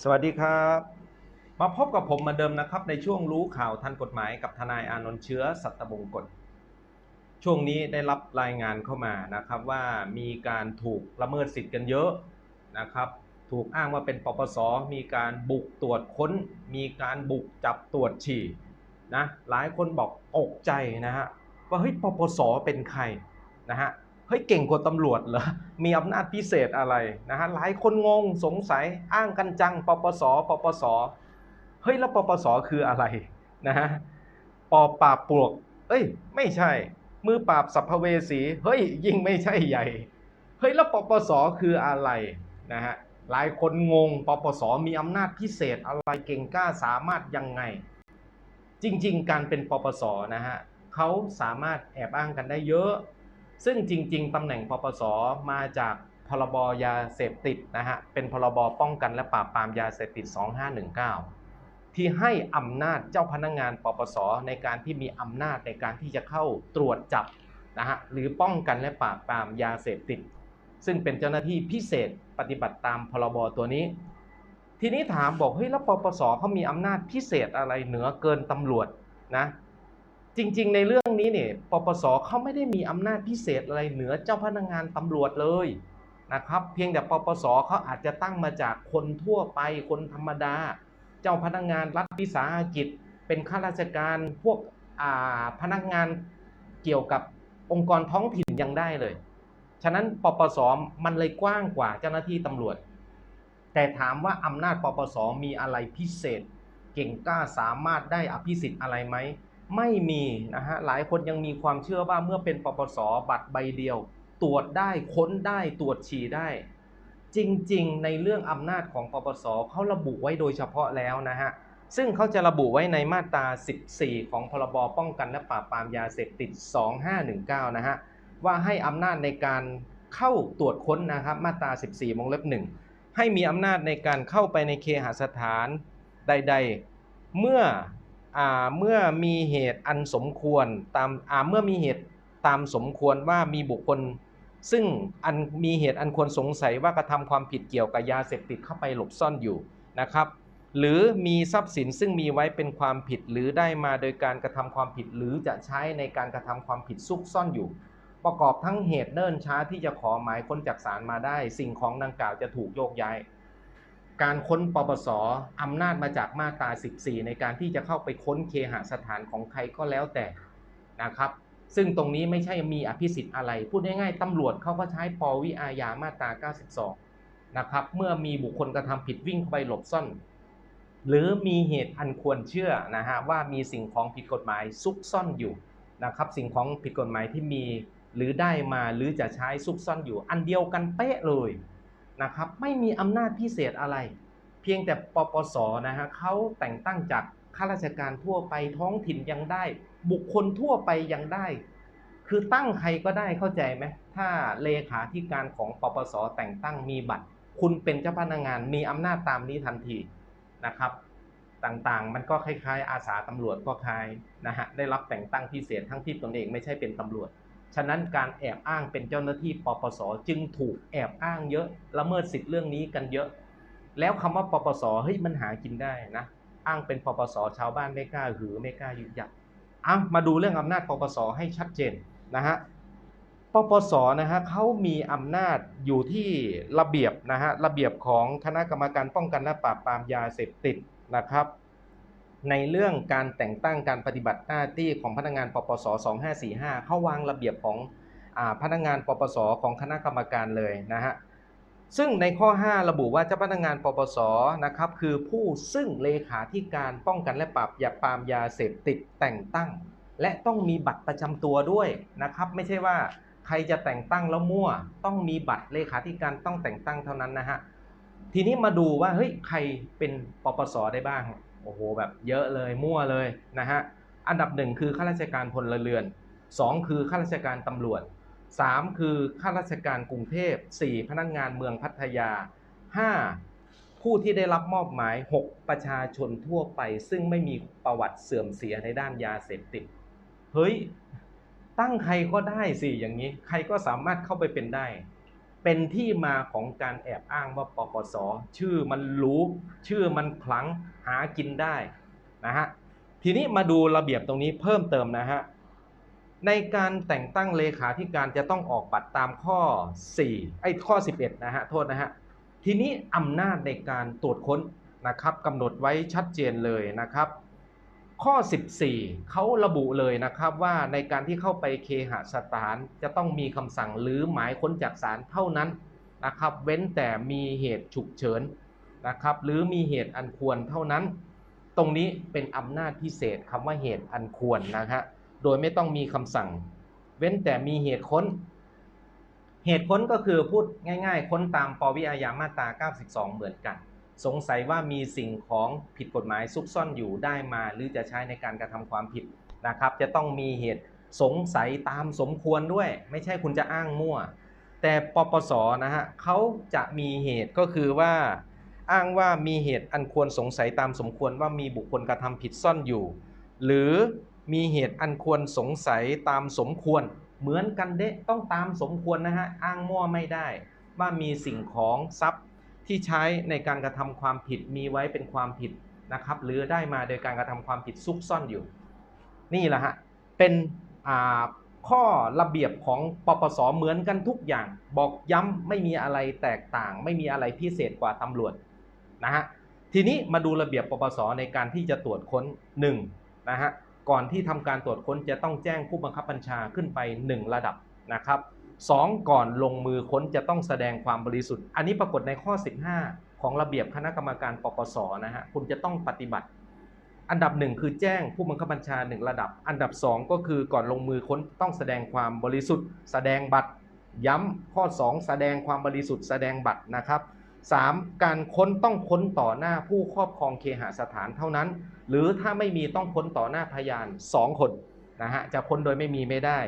สวัสดีครับ มาพบกับผมเหมือนเดิมนะครับ ในช่วงรู้ข่าวทันกฎหมายกับทนายอานนท์เชื้อสัตบงกฎช่วงนี้ได้รับรายงานเข้ามานะครับว่ามีการถูกละเมิดสิทธิ์กันเยอะนะครับ ถูกอ้างว่าเป็นปปส มีการบุกตรวจค้น มีการบุกจับตรวจฉี่นะหลายคนบอกอกใจนะฮะว่าเฮ้ยปปสเป็นใครนะฮะ ฮ้ยเก่งกว่าตำรวจเหรอ มีอำนาจพิเศษอะไรนะฮะหลายคนงงสงสัยอ้างกันจังปปสปปสเฮ้ยแล้วปปสคืออะไรนะฮะปอปราบปลวก เอ้ย ไม่ใช่ มือปราบสัพเพเวสี เฮ้ย ยิ่งไม่ใช่ใหญ่ เฮ้ย แล้วปปสคืออะไรนะฮะ หลายคนงง ปปสมีอำนาจพิเศษอะไร เก่งกล้าสามารถยังไง จริง ๆ การเป็นปปสนะฮะเขาสามารถแอบอ้างกันได้เยอะ ซึ่งจริง ๆตำแหน่งปปสมาจากพรบยาเสพติดนะฮะเป็นพรบป้องกันและปราบปรามยาเสพติด 2519 ที่ให้อำนาจเจ้าพนักงานปปสในการที่มีอำนาจในการที่จะเข้าตรวจจับนะฮะหรือป้องกันและปราบปรามยาเสพติด ซึ่งเป็นเจ้าหน้าที่พิเศษปฏิบัติตามพรบตัวนี้ ทีนี้ถามบอกเฮ้ยแล้วปปสเขามีอำนาจพิเศษอะไรเหนือเกินตำรวจนะ จริงๆ ในเรื่องนี้เนี่ยปปสเขาไม่ได้มีอำนาจพิเศษอะไรเหนือเจ้าพนักงานตำรวจเลยนะครับ เพียงแต่ปปสเขาอาจจะตั้งมาจากคนทั่วไปคนธรรมดา เจ้าพนักงานรัฐวิสาหกิจ เป็นข้าราชการพวกพนักงานเกี่ยวกับองค์กรท้องถิ่นยังได้เลย ฉะนั้นปปสมันเลยกว้างกว่าเจ้าหน้าที่ตำรวจ แต่ถามว่าอำนาจปปสมีอะไรพิเศษ เก่งกล้าสามารถได้อภิสิทธิ์อะไรไหม ไม่มีนะฮะหลายคนยังมีความเชื่อว่าเมื่อเป็นปปสบัตรใบเดียว ตรวจได้ค้นได้ตรวจฉี่ได้ จริงๆ ในเรื่องอำนาจของปปสเขาระบุไว้โดยเฉพาะแล้วนะฮะซึ่งเขาจะระบุไว้ในมาตรา 14 ของพรบป้องกันและปราบปรามยาเสพติด 2519 นะฮะว่าให้อำนาจในการเข้าตรวจค้นนะครับมาตรา 14 วงเล็บ 1 ให้มีอำนาจในการเข้าไปในเคหสถานใด ๆ เมื่อ เมื่อมีเหตุอันสมควรตามเมื่อมีเหตุตามสมควรว่ามีบุคคล ซึ่งอันมีเหตุอันควรสงสัยว่ากระทำความผิดเกี่ยวกับยาเสพติดเข้าไปหลบซ่อนอยู่นะครับ หรือมีทรัพย์สินซึ่งมีไว้เป็นความผิดหรือได้มาโดยการกระทำความผิดหรือจะใช้ในการกระทำความผิดซุกซ่อนอยู่ ประกอบทั้งเหตุเนิ่นช้าที่จะขอหมายค้นจากศาลมาได้ สิ่งของดังกล่าวจะถูกโยกย้าย การค้นปปสอำนาจมาจากมาตรา 14 ในการที่จะเข้าไปค้นเคหสถานของใครก็แล้วแต่นะครับ ซึ่งตรงนี้ไม่ใช่มีอภิสิทธิ์อะไร พูดง่ายๆตำรวจเขาก็ใช้ปวิอาญามาตรา 92 นะครับ เมื่อมีบุคคลกระทำผิดวิ่งเข้าไปหลบซ่อน หรือมีเหตุอันควรเชื่อนะฮะว่ามีสิ่งของผิดกฎหมายซุกซ่อนอยู่นะครับ สิ่งของผิดกฎหมายที่มีหรือได้มาหรือจะใช้ซุกซ่อนอยู่อันเดียวกันเป๊ะเลย นะครับไม่มีอำนาจพิเศษอะไร เพียงแต่ปปสนะฮะเขาแต่งตั้งจากข้าราชการทั่วไปท้องถิ่นยังได้ บุคคลทั่วไปยังได้ คือตั้งใครก็ได้เข้าใจไหมถ้าเลขาธิการของปปสแต่งตั้งมีบัตร คุณเป็นเจ้าพนักงานมีอำนาจตามนี้ทันทีนะครับ ต่างๆ มันก็คล้ายๆ อาสาตำรวจก็คล้ายนะฮะได้รับแต่งตั้งพิเศษทั้งที่ตนเองไม่ใช่เป็นตำรวจ ฉะนั้นการแอบอ้างเป็นเจ้าหน้าที่ปปสจึงถูกแอบอ้างเยอะละเมิดสิทธิ์เรื่องนี้กันเยอะ แล้วคำว่าปปสเฮ้ยมันหากินได้นะอ้างเป็นปปสชาวบ้านไม่กล้าหือไม่กล้ายึกยักอะมาดูเรื่องอำนาจปปสให้ชัดเจนนะฮะปปสนะฮะเขามีอำนาจอยู่ที่ระเบียบนะฮะระเบียบของคณะกรรมการป้องกันและปราบปรามยาเสพติดนะครับ ในเรื่องการแต่งตั้งการปฏิบัติหน้าที่ของพนักงานปปส 2545 เขาวางระเบียบของอพนักงานปปส ของคณะกรรมการเลยนะฮะซึ่งในข้อ 5 ระบุว่าเจ้าพนักงานปปสนะครับคือผู้ซึ่งเลขาธิการป้องกันและปราบยาปามยาเสพติดแต่งตั้ง และต้องมีบัตรประจำตัวด้วยนะครับ ไม่ใช่ว่าใครจะแต่งตั้งแล้วมั่ว ต้องมีบัตรเลขาธิการต้องแต่งตั้งเท่านั้นนะฮะทีนี้มาดูว่าเฮ้ยใครเป็นปปสได้บ้าง โอ้โหแบบเยอะเลยมั่วเลยนะฮะอันดับหนึ่งคือข้าราชการพลเรือนสองคือข้าราชการตำรวจสามคือข้าราชการกรุงเทพสี่พนักงานเมืองพัทยาห้าผู้ที่ได้รับมอบหมายหกประชาชนทั่วไป ซึ่งไม่มีประวัติเสื่อมเสียในด้านยาเสพติด เฮ้ย ตั้งใครก็ได้สิอย่างนี้ ใครก็สามารถเข้าไปเป็นได้ เป็นที่มาของการแอบอ้างว่าปปส ชื่อมันหรู้ ชื่อมันขลังหากินได้นะฮะทีนี้มาดูระเบียบตรงนี้เพิ่มเติมนะฮะในการแต่งตั้งเลขาธิการจะต้องออกบัตรตามข้อ 4 ไอ้ข้อ 11 นะฮะ โทษนะฮะ ทีนี้อำนาจในการตรวจค้นนะครับกำหนดไว้ชัดเจนเลยนะครับ ข้อ 14 เขาระบุเลยนะครับว่าในการที่เข้าไปเคหสถานจะต้องมีคำสั่งหรือหมายค้นจากศาลเท่านั้นนะครับ เว้นแต่มีเหตุฉุกเฉินนะครับ หรือมีเหตุอันควรเท่านั้น ตรงนี้เป็นอำนาจพิเศษคำว่าเหตุอันควรนะฮะโดยไม่ต้องมีคำสั่ง เว้นแต่มีเหตุค้น เหตุค้นก็คือพูดง่าย ๆ ค้นตามปวิอาญามาตรา 92 เหมือนกัน สงสัยว่ามีสิ่งของผิดกฎหมายซุกซ่อนอยู่ได้มา หรือจะใช้ในการกระทำความผิดนะครับ จะต้องมีเหตุสงสัยตามสมควรด้วย ไม่ใช่คุณจะอ้างมั่ว แต่ปปสนะฮะเขาจะมีเหตุก็คือว่าอ้างว่ามีเหตุอันควรสงสัยตามสมควรว่ามีบุคคลกระทำผิดซ่อนอยู่ หรือมีเหตุอันควรสงสัยตามสมควร เหมือนกันเดะต้องตามสมควรนะฮะอ้างมั่วไม่ได้ ว่ามีสิ่งของทรัพย์ ที่ใช้ในการกระทำความผิดมีไว้เป็นความผิดนะครับ หรือได้มาโดยการกระทำความผิดซุกซ่อนอยู่ นี่แหละฮะเป็นข้อระเบียบของปปสเหมือนกันทุกอย่าง บอกย้ำไม่มีอะไรแตกต่าง ไม่มีอะไรพิเศษกว่าตำรวจนะฮะทีนี้มาดูระเบียบปปสในการที่จะตรวจค้น1นะฮะก่อนที่ทำการตรวจค้นจะต้องแจ้งผู้บังคับบัญชาขึ้นไป 1 ระดับนะครับ 2. ก่อนลงมือค้นจะต้องแสดงความบริสุทธิ์ อันนี้ปรากฏในข้อ 15 ของระเบียบคณะกรรมการปปสนะฮะคุณจะต้องปฏิบัติ อันดับหนึ่งคือแจ้งผู้บังคับบัญชาหนึ่งระดับ อันดับ 2 ก็คือก่อนลงมือค้นต้องแสดงความบริสุทธิ์ แสดงบัตร ย้ำข้อ 2 แสดงความบริสุทธิ์แสดงบัตรนะครับ 3. การค้นต้องค้นต่อหน้าผู้ครอบครองเคหสถานเท่านั้น หรือถ้าไม่มีต้องค้นต่อหน้าพยาน 2 คนนะฮะจะค้นโดยไม่มีไม่ได้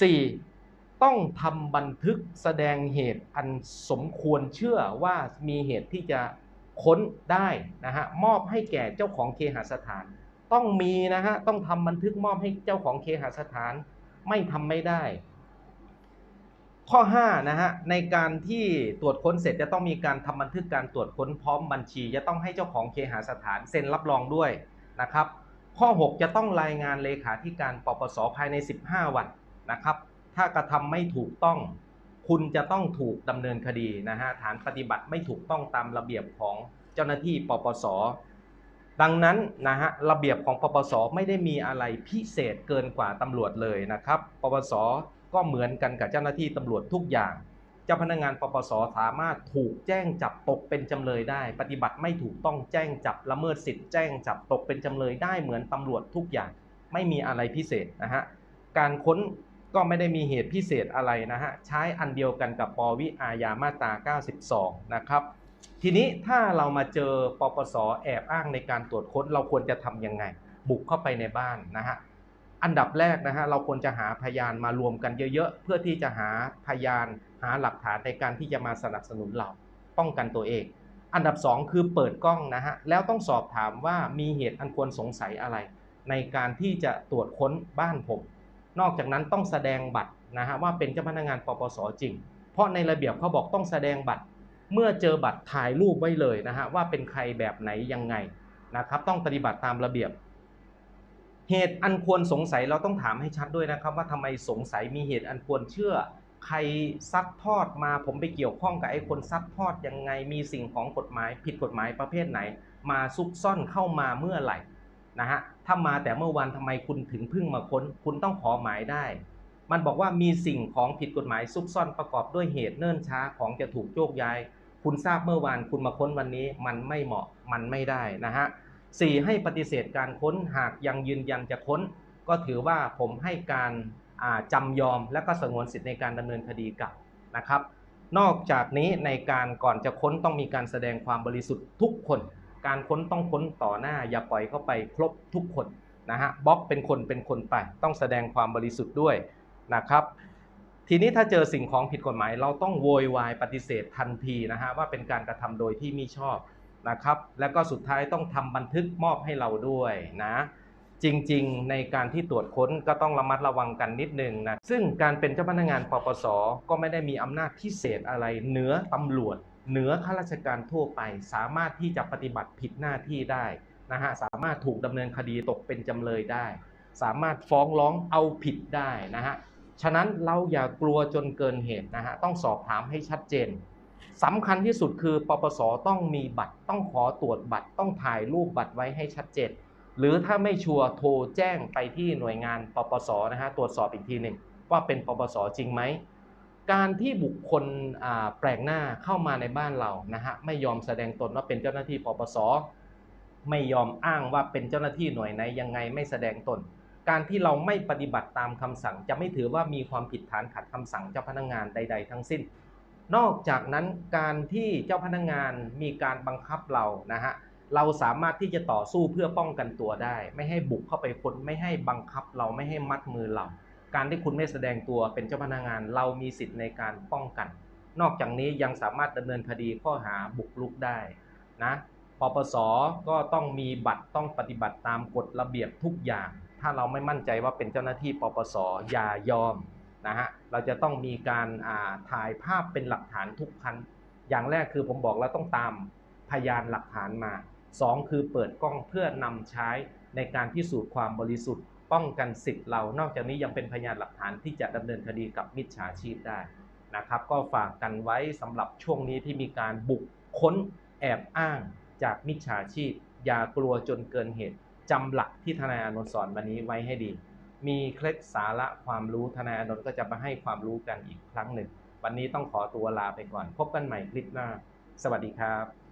4. ต้องทำบันทึกแสดงเหตุอันสมควรเชื่อว่ามีเหตุที่จะค้นได้นะฮะมอบให้แก่เจ้าของเคหสถาน ต้องมีนะฮะต้องทำบันทึกมอบให้เจ้าของเคหสถาน ไม่ทำไม่ได้ ข้อ5นะฮะในการที่ตรวจค้นเสร็จจะต้องมีการทำบันทึกการตรวจค้นพร้อมบัญชี จะต้องให้เจ้าของเคหสถานเซ็นรับรองด้วยนะครับ ข้อ 6 จะต้องรายงานเลขาธิการปปสภายใน 15 วันนะครับ ถ้ากระทำไม่ถูกต้อง คุณจะต้องถูกดำเนินคดีนะฮะฐานปฏิบัติไม่ถูกต้องตามระเบียบของเจ้าหน้าที่ปปส ดังนั้นนะฮะระเบียบของปปสไม่ได้มีอะไรพิเศษเกินกว่าตำรวจเลยนะครับ ปปสก็เหมือนกันกับเจ้าหน้าที่ตำรวจทุกอย่างเจ้าพนักงานปปสสามารถถูกแจ้งจับตกเป็นจำเลยได้ ปฏิบัติไม่ถูกต้องแจ้งจับละเมิดสิทธิ์แจ้งจับตกเป็นจำเลยได้เหมือนตำรวจทุกอย่างไม่มีอะไรพิเศษนะฮะการค้น ก็ไม่ได้มีเหตุพิเศษอะไรนะฮะ ใช้อันเดียวกันกับปวิอาญามาตรา 92 นะครับ ทีนี้ถ้าเรามาเจอปปสแอบอ้างในการตรวจค้น เราควรจะทำยังไง บุกเข้าไปในบ้านนะฮะ อันดับแรกนะฮะ เราควรจะหาพยานมารวมกันเยอะๆ เพื่อที่จะหาพยานหาหลักฐานในการที่จะมาสนับสนุนเราป้องกันตัวเอง อันดับ 2 คือเปิดกล้องนะฮะ แล้วต้องสอบถามว่ามีเหตุอันควรสงสัยอะไร ในการที่จะตรวจค้นบ้านผม นอกจากนั้นต้องแสดงบัตรนะฮะว่าเป็นเจ้าพนักงานปปสจริง เพราะในระเบียบเขาบอกต้องแสดงบัตร เมื่อเจอบัตรถ่ายรูปไว้เลยนะฮะว่าเป็นใครแบบไหนยังไงนะครับ ต้องปฏิบัติตามระเบียบ เหตุอันควรสงสัยเราต้องถามให้ชัดด้วยนะครับ ว่าทำไมสงสัยมีเหตุอันควรเชื่อ ใครซัดทอดมาผมไปเกี่ยวข้องกับไอ้คนซัดทอดยังไงมีสิ่งของกฎหมาย ผิดกฎหมายประเภทไหน มาซุกซ่อนเข้ามาเมื่อไหร่ นะฮะถ้ามาแต่เมื่อวันทำไมคุณถึงเพิ่งมาค้น คุณต้องขอหมายได้ มันบอกว่ามีสิ่งของผิดกฎหมายซุกซ่อนประกอบด้วยเหตุเนิ่นช้าของจะถูกโยกย้าย คุณทราบเมื่อวานคุณมาค้นวันนี้ มันไม่เหมาะมันไม่ได้นะฮะสี่ให้ปฏิเสธการค้นหากยังยืนยันจะค้น ก็ถือว่าผมให้การาจำยอมและก็สงวนสิทธิในการดำเนินคดีกับนะครับ นอกจากนี้ในการก่อนจะค้นต้องมีการแสดงความบริสุทธิ์ทุกคน การค้นต้องค้นต่อหน้า อย่าปล่อยเข้าไปครบทุกคนนะฮะบล็อกเป็นคนเป็นคนไป ต้องแสดงความบริสุทธิ์ด้วยนะครับ ทีนี้ถ้าเจอสิ่งของผิดกฎหมาย เราต้องโวยวายปฏิเสธทันทีนะฮะว่าเป็นการกระทำโดยที่มิชอบนะครับ แล้วก็สุดท้ายต้องทำบันทึกมอบให้เราด้วยนะจริงๆ ในการที่ตรวจค้นก็ต้องระมัดระวังกันนิดนึงนะ ซึ่งการเป็นเจ้าพนักงานปปส ก็ไม่ได้มีอำนาจพิเศษอะไรเหนือตำรวจ เหนือข้าราชการทั่วไป สามารถที่จะปฏิบัติผิดหน้าที่ได้นะฮะสามารถถูกดำเนินคดีตกเป็นจำเลยได้ สามารถฟ้องร้องเอาผิดได้นะฮะฉะนั้นเราอย่ากลัวจนเกินเหตุนะฮะต้องสอบถามให้ชัดเจนสำคัญที่สุดคือปปสต้องมีบัตร ต้องขอตรวจบัตร ต้องถ่ายรูปบัตรไว้ให้ชัดเจน หรือถ้าไม่ชัวร์โทรแจ้งไปที่หน่วยงานปปสนะฮะตรวจสอบอีกทีหนึ่งว่าเป็นปปสจริงไหม การที่บุคคลแปลกหน้าเข้ามาในบ้านเรานะฮะไม่ยอมแสดงตนว่าเป็นเจ้าหน้าที่ปปส ไม่ยอมอ้างว่าเป็นเจ้าหน้าที่หน่วยไหนยังไงไม่แสดงตน การที่เราไม่ปฏิบัติตามคำสั่ง จะไม่ถือว่ามีความผิดฐานขัดคำสั่งเจ้าพนักงานใด ๆ ทั้งสิ้น นอกจากนั้นการที่เจ้าพนักงานมีการบังคับเรานะฮะเราสามารถที่จะต่อสู้เพื่อป้องกันตัวได้ ไม่ให้บุกเข้าไปค้นไม่ให้บังคับเราไม่ให้มัดมือเรา การที่คุณไม่แสดงตัวเป็นเจ้าพนักงาน เรามีสิทธิ์ในการป้องกัน นอกจากนี้ยังสามารถดำเนินคดีข้อหาบุกรุกได้นะปปสก็ต้องมีบัตรต้องปฏิบัติตามกฎระเบียบทุกอย่าง ถ้าเราไม่มั่นใจว่าเป็นเจ้าหน้าที่ปปสอย่ายอมนะฮะเราจะต้องมีการอ่าถ่ายภาพเป็นหลักฐานทุกครั้งอย่างแรกคือผมบอกแล้วต้องตามพยานหลักฐานมา 2 คือเปิดกล้องเพื่อนำใช้ในการพิสูจน์ความบริสุทธิ์ ป้องกันสิทธิ์เรา นอกจากนี้ยังเป็นพยานหลักฐานที่จะดำเนินคดีกับมิจฉาชีพได้นะครับ ก็ฝากกันไว้สำหรับช่วงนี้ที่มีการบุกค้นแอบอ้างจากมิจฉาชีพ อย่ากลัวจนเกินเหตุจำหลักที่ทนายอนนท์สอนวันนี้ไว้ให้ดี มีเคล็ดสาระความรู้ทนายอนนท์ก็จะมาให้ความรู้กันอีกครั้งหนึ่ง วันนี้ต้องขอตัวลาไปก่อน พบกันใหม่คลิปหน้า สวัสดีครับ